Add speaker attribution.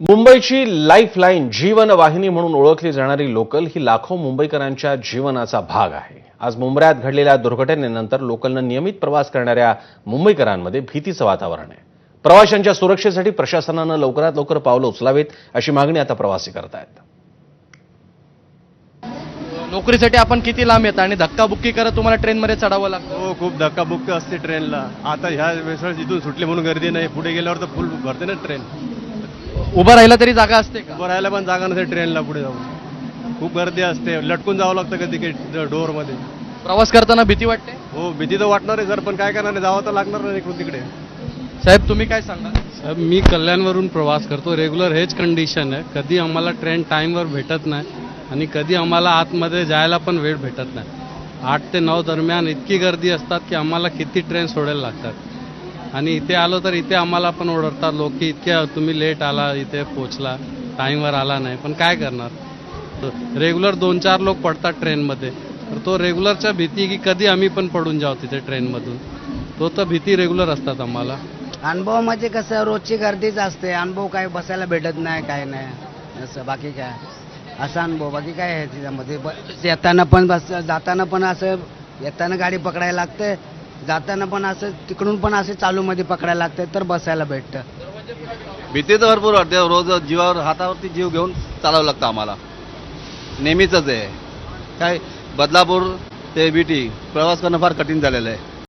Speaker 1: मुंबईची लाईफलाईन जीवन वाहिनी म्हणून ओळखली जाणारी लोकल ही लाखो मुंबईकरांच्या जीवनाचा भाग आहे. आज मुंबईत घडलेल्या दुर्घटनेनंतर लोकलनं नियमित प्रवास करणाऱ्या मुंबईकरांमध्ये भीतीचं वातावरण आहे. प्रवाशांच्या सुरक्षेसाठी प्रशासनानं लवकरात लवकर पावलं उचलावीत अशी मागणी आता प्रवासी करतायत.
Speaker 2: नोकरीसाठी आपण किती लांब येता आणि धक्काबुक्की करत तुम्हाला ट्रेनमध्ये चढावं लागतं?
Speaker 3: हो खूप धक्काबुक्की असते ट्रेनला. आता ह्या वेळेस इथून सुटली म्हणून गर्दी नाही. पुढे गेल्यावर तर फुल भरते ना ट्रेन.
Speaker 2: उभं राहिलं तरी जागा असते का?
Speaker 3: उभं राहायला पण जागा नसते ट्रेनला पुढे जाऊन. खूप गर्दी असते. लटकून जावं लागतं कधी कधी डोअरमध्ये
Speaker 2: प्रवास करताना भीती वाटते?
Speaker 3: हो भीती तर वाटणार आहे सर पण काय करणार आहे? जावं तर लागणार नाही इकडून तिकडे.
Speaker 2: साहेब तुम्ही काय सांगा
Speaker 4: साहेब मी कल्याणवरून प्रवास करतो. रेग्युलर हेच कंडिशन आहे. कधी आम्हाला ट्रेन टाईमवर भेटत नाही आणि कधी आम्हाला आतमध्ये जायला पण वेळ भेटत नाही. आठ ते नऊ दरम्यान इतकी गर्दी असतात की आम्हाला किती ट्रेन सोडायला लागतात. आणि इथे आलो तर इथे आम्हाला पण ओरडतात लोक की इतक्या तुम्ही लेट आला इथे पोचला टाईमवर आला नाही. पण काय करणार? रेग्युलर दोन चार लोक पडतात ट्रेनमध्ये तर तो रेग्युलरच्या भीती की कधी आम्ही पण पडून जाऊ तिथे ट्रेनमधून तो तर भीती रेग्युलर असतात आम्हाला.
Speaker 5: अनुभव म्हणजे कसं रोजची गर्दीच असते. अनुभव काय बसायला भेटत नाही काय नाही. असं बाकी काय? असा अनुभव. बाकी काय आहे त्याच्यामध्ये येताना पण बस जाताना पण असं येताना गाडी पकडायला लागते. जाताना पण असं तिकडून पण असं चालूमध्ये पकडायला लागतं तर बसायला भेटतं.
Speaker 6: भीती तर भरपूर वाटते. रोज जीवावर हातावरती जीव घेऊन चालावं लागतं आम्हाला. नेहमीच आहे. काय बदलापूर ते बीटी प्रवास करणं फार कठीण झालेलं आहे.